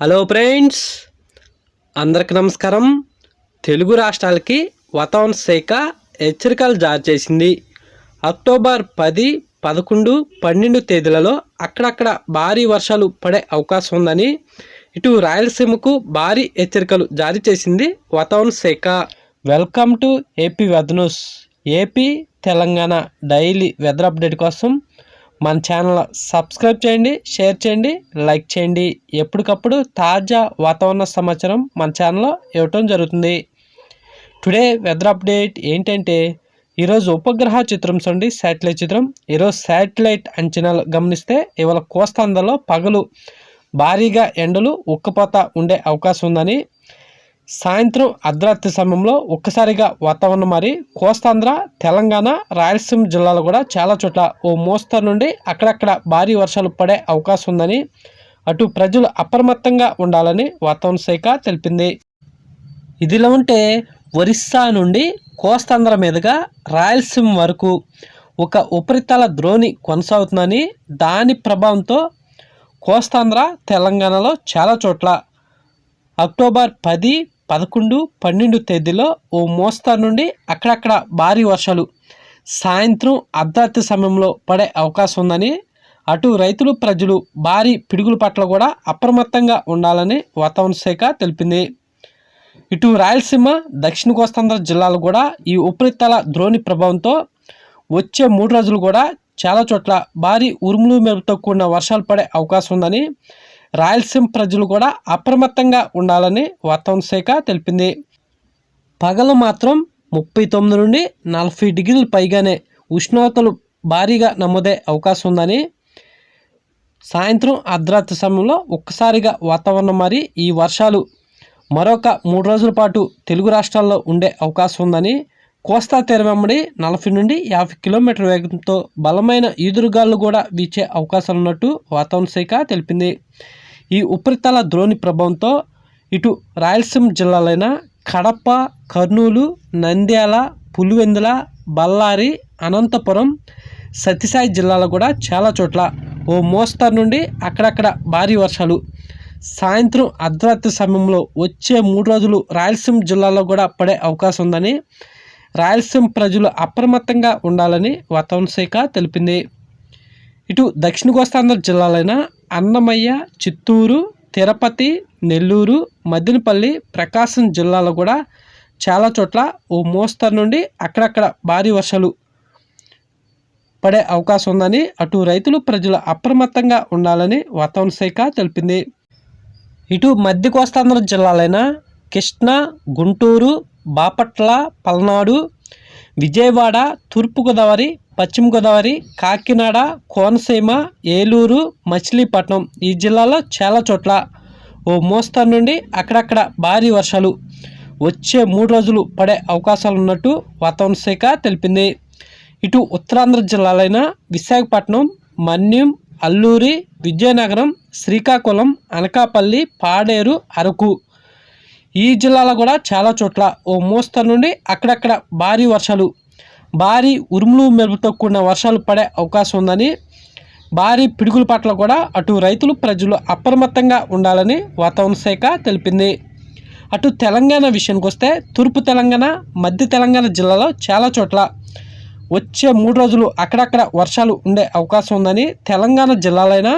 Hello friends అందరికి నమస్కారం. తెలుగు రాష్ట్రాలకి వాతావరణ శాఖ హెచ్చరికలు జారీ చేసింది. అక్టోబర్ పది పదకొండు పన్నెండు తేదీలలో అక్కడక్కడ భారీ వర్షాలు పడే అవకాశం ఉందని ఇటు రాయలసీమకు భారీ హెచ్చరికలు జారీ చేసింది వాతావరణ శాఖ. Welcome to AP weather news AP Telangana daily weather update కోసం మన ఛానల్ సబ్స్క్రైబ్ చేయండి షేర్ చేయండి లైక్ చేయండి. ఎప్పటికప్పుడు తాజా వాతావరణ సమాచారం మన ఛానల్లో ఇవ్వటం జరుగుతుంది. టుడే వెదర్ అప్డేట్ ఏంటంటే ఈరోజు ఉపగ్రహ చిత్రం చూడండి శాటిలైట్ చిత్రం. ఈరోజు శాటిలైట్ అంచనాలు గమనిస్తే ఇవాళ కోస్తాంధ్రలో పగలు భారీగా ఎండలు ఉక్కపోత ఉండే అవకాశం ఉందని సాయంత్రం అర్ధరాత్రి సమయంలో ఒక్కసారిగా వాతావరణం మారి కోస్తాంధ్ర తెలంగాణ రాయలసీమ జిల్లాలో కూడా చాలా చోట్ల ఓ మోస్తరు నుండి అక్కడక్కడ భారీ వర్షాలు పడే అవకాశం ఉందని అటు ప్రజలు అప్రమత్తంగా ఉండాలని వాతావరణ శాఖ తెలిపింది. ఇదిలా ఉంటే ఒరిస్సా నుండి కోస్తాంధ్ర మీదుగా రాయలసీమ వరకు ఒక ఉపరితల ద్రోణి కొనసాగుతుందని దాని ప్రభావంతో కోస్తాంధ్ర తెలంగాణలో చాలా చోట్ల అక్టోబర్ పది పదకొండు పన్నెండు తేదీలో ఓ మోస్తరు నుండి అక్కడక్కడ భారీ వర్షాలు సాయంత్రం అర్ధరాత్రి సమయంలో పడే అవకాశం ఉందని అటు రైతులు ప్రజలు భారీ పిడుగుల పట్ల కూడా అప్రమత్తంగా ఉండాలని వాతావరణ శాఖ తెలిపింది. ఇటు రాయలసీమ దక్షిణ కోస్తాంధ్ర జిల్లాలు కూడా ఈ ఉపరితల ద్రోణి ప్రభావంతో వచ్చే మూడు రోజులు కూడా చాలా చోట్ల భారీ ఉరుములు మెరుపుతో కూడిన వర్షాలు పడే అవకాశం ఉందని రాయలసీమ ప్రజలు కూడా అప్రమత్తంగా ఉండాలని వాతావరణ శాఖ తెలిపింది. పగలు మాత్రం ముప్పై తొమ్మిది నుండి నలభై డిగ్రీలు పైగానే ఉష్ణోగ్రతలు భారీగా నమోదే అవకాశం ఉందని సాయంత్రం అర్ధరాత్రి సమయంలో ఒక్కసారిగా వాతావరణం మారి ఈ వర్షాలు మరొక మూడు రోజుల పాటు తెలుగు రాష్ట్రాల్లో ఉండే అవకాశం ఉందని కోస్తా తెరవెంబడి నలభై నుండి యాభై కిలోమీటర్ వేగంతో బలమైన ఈదురుగాలు కూడా వీచే అవకాశాలు ఉన్నట్టు వాతావరణ శాఖ తెలిపింది. ఈ ఉపరితల ద్రోణి ప్రభావంతో ఇటు రాయలసీమ జిల్లాలైన కడప కర్నూలు నంద్యాల పులివెందుల బళ్ళారి అనంతపురం సత్యసాయి జిల్లాలో కూడా చాలా చోట్ల ఓ మోస్తరు నుండి అక్కడక్కడ భారీ వర్షాలు. సాయంత్రం అర్ధరాత్రి సమయంలో వచ్చే మూడు రోజులు రాయలసీమ జిల్లాలో కూడా పడే అవకాశం ఉందని రాయలసీమ ప్రజలు అప్రమత్తంగా ఉండాలని వాతావరణ శాఖ తెలిపింది. ఇటు దక్షిణ కోస్తాంధ్ర జిల్లాలైన అన్నమయ్య చిత్తూరు తిరుపతి నెల్లూరు మదినపల్లి ప్రకాశం జిల్లాలో కూడా చాలా చోట్ల ఓ మోస్తరు నుండి అక్కడక్కడ భారీ వర్షాలు పడే అవకాశం ఉందని అటు రైతులు ప్రజలు అప్రమత్తంగా ఉండాలని వాతావరణ శాఖ తెలిపింది. ఇటు మధ్య కోస్తాంధ్ర జిల్లాలైన కృష్ణా గుంటూరు బాపట్ల పల్నాడు విజయవాడ తూర్పుగోదావరి పశ్చిమ గోదావరి కాకినాడ కోనసీమ ఏలూరు మచిలీపట్నం ఈ జిల్లాలో చాలా చోట్ల ఓ మోస్తరు నుండి అక్కడక్కడ భారీ వర్షాలు వచ్చే మూడు రోజులు పడే అవకాశాలు ఉన్నట్టు వాతావరణ శాఖ తెలిపింది. ఇటు ఉత్తరాంధ్ర జిల్లాలైన విశాఖపట్నం మన్యం అల్లూరి విజయనగరం శ్రీకాకుళం అనకాపల్లి పాడేరు అరకు ఈ జిల్లాలో కూడా చాలా చోట్ల ఓ మోస్తరు నుండి అక్కడక్కడ భారీ వర్షాలు భారీ ఉరుములు మెరుపుతో కూడిన వర్షాలు పడే అవకాశం ఉందని భారీ పిడుగుల పట్ల కూడా అటు రైతులు ప్రజలు అప్రమత్తంగా ఉండాలని వాతావరణ శాఖ తెలిపింది. అటు తెలంగాణ విషయానికి వస్తే తూర్పు తెలంగాణ మధ్య తెలంగాణ జిల్లాలో చాలా చోట్ల వచ్చే మూడు రోజులు అక్కడక్కడ వర్షాలు ఉండే అవకాశం ఉందని తెలంగాణ జిల్లాలైన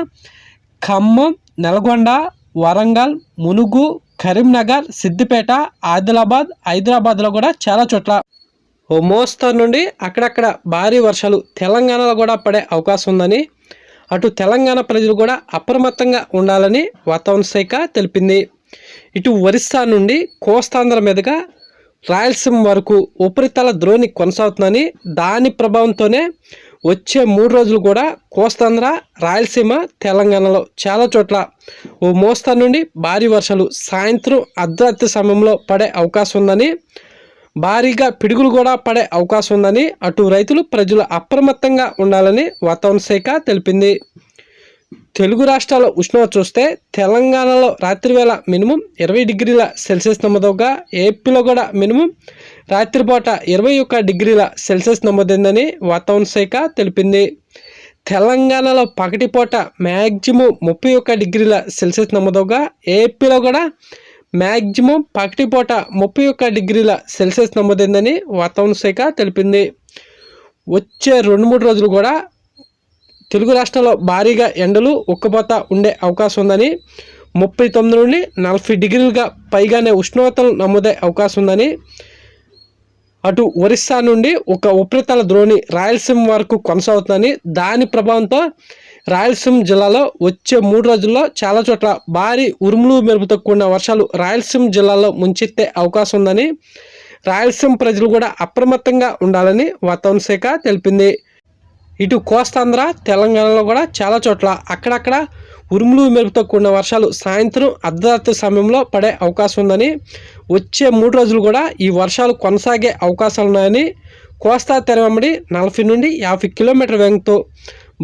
ఖమ్మం నల్గొండ వరంగల్ మునుగు కరీంనగర్ సిద్దిపేట ఆదిలాబాద్ హైదరాబాద్లో కూడా చాలా చోట్ల ఓ మోస్తరు నుండి అక్కడక్కడ భారీ వర్షాలు తెలంగాణలో కూడా పడే అవకాశం ఉందని అటు తెలంగాణ ప్రజలు కూడా అప్రమత్తంగా ఉండాలని వాతావరణ శాఖ తెలిపింది. ఇటు ఒరిస్సా నుండి కోస్తాంధ్ర మీదుగా రాయలసీమ వరకు ఉపరితల ద్రోణి కొనసాగుతుందని దాని ప్రభావంతోనే వచ్చే మూడు రోజులు కూడా కోస్తాంధ్ర రాయలసీమ తెలంగాణలో చాలా చోట్ల ఓ మోస్తరు నుండి భారీ వర్షాలు సాయంత్రం అర్ధరాత్రి సమయంలో పడే అవకాశం ఉందని భారీగా పిడుగులు కూడా పడే అవకాశం ఉందని అటు రైతులు ప్రజలు అప్రమత్తంగా ఉండాలని వాతావరణ శాఖ తెలిపింది. తెలుగు రాష్ట్రాల ఉష్ణోగ్రత చూస్తే తెలంగాణలో రాత్రివేళ మినిమం ఇరవై డిగ్రీల సెల్సియస్ నమోదవగా ఏపీలో కూడా మినిమం రాత్రిపూట ఇరవై ఒక్క డిగ్రీల సెల్సియస్ నమోదైందని వాతావరణ శాఖ తెలిపింది. తెలంగాణలో పగటిపూట మ్యాక్సిమం ముప్పై ఒక్క డిగ్రీల సెల్సియస్ నమోదవగా ఏపీలో కూడా మ్యాక్సిమం పగటిపూట ముప్పై ఒక్క డిగ్రీల సెల్సియస్ నమోదైందని వాతావరణ శాఖ తెలిపింది. వచ్చే రెండు మూడు రోజులు కూడా తెలుగు రాష్ట్రాల్లో భారీగా ఎండలు ఉక్కపోత ఉండే అవకాశం ఉందని ముప్పై తొమ్మిది నుండి నలభై డిగ్రీలుగా పైగానే ఉష్ణోగ్రతలు నమోదే అవకాశం ఉందని అటు ఒరిస్సా నుండి ఒక ఉపరితల ద్రోణి రాయలసీమ వరకు కొనసాగుతుందని దాని ప్రభావంతో రాయలసీమ జిల్లాలో వచ్చే మూడు రోజుల్లో చాలా చోట్ల భారీ ఉరుములు మెరుపుతో కూడిన వర్షాలు రాయలసీమ జిల్లాలో ముంచెత్తే అవకాశం ఉందని రాయలసీమ ప్రజలు కూడా అప్రమత్తంగా ఉండాలని వాతావరణ శాఖ తెలిపింది. ఇటు కోస్తాంధ్ర తెలంగాణలో కూడా చాలా చోట్ల అక్కడక్కడ ఉరుములు మెరుపుతో కూడిన వర్షాలు సాయంత్రం అర్ధరాత్రి సమయంలో పడే అవకాశం ఉందని వచ్చే మూడు రోజులు కూడా ఈ వర్షాలు కొనసాగే అవకాశాలు ఉన్నాయని కోస్తా తెరవమ్మడి నలభై నుండి యాభై కిలోమీటర్ వేగంతో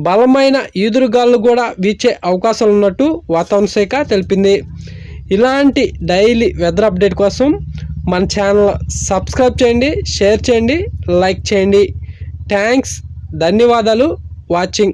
బలమైన ఈదురుగాలు కూడా వీచే అవకాశాలు ఉన్నట్టు వాతావరణ శాఖ తెలిపింది. ఇలాంటి డైలీ వెదర్ అప్డేట్ కోసం మన ఛానల్ సబ్స్క్రైబ్ చేయండి షేర్ చేయండి లైక్ చేయండి. థ్యాంక్స్. ధన్యవాదాలు. వాచింగ్.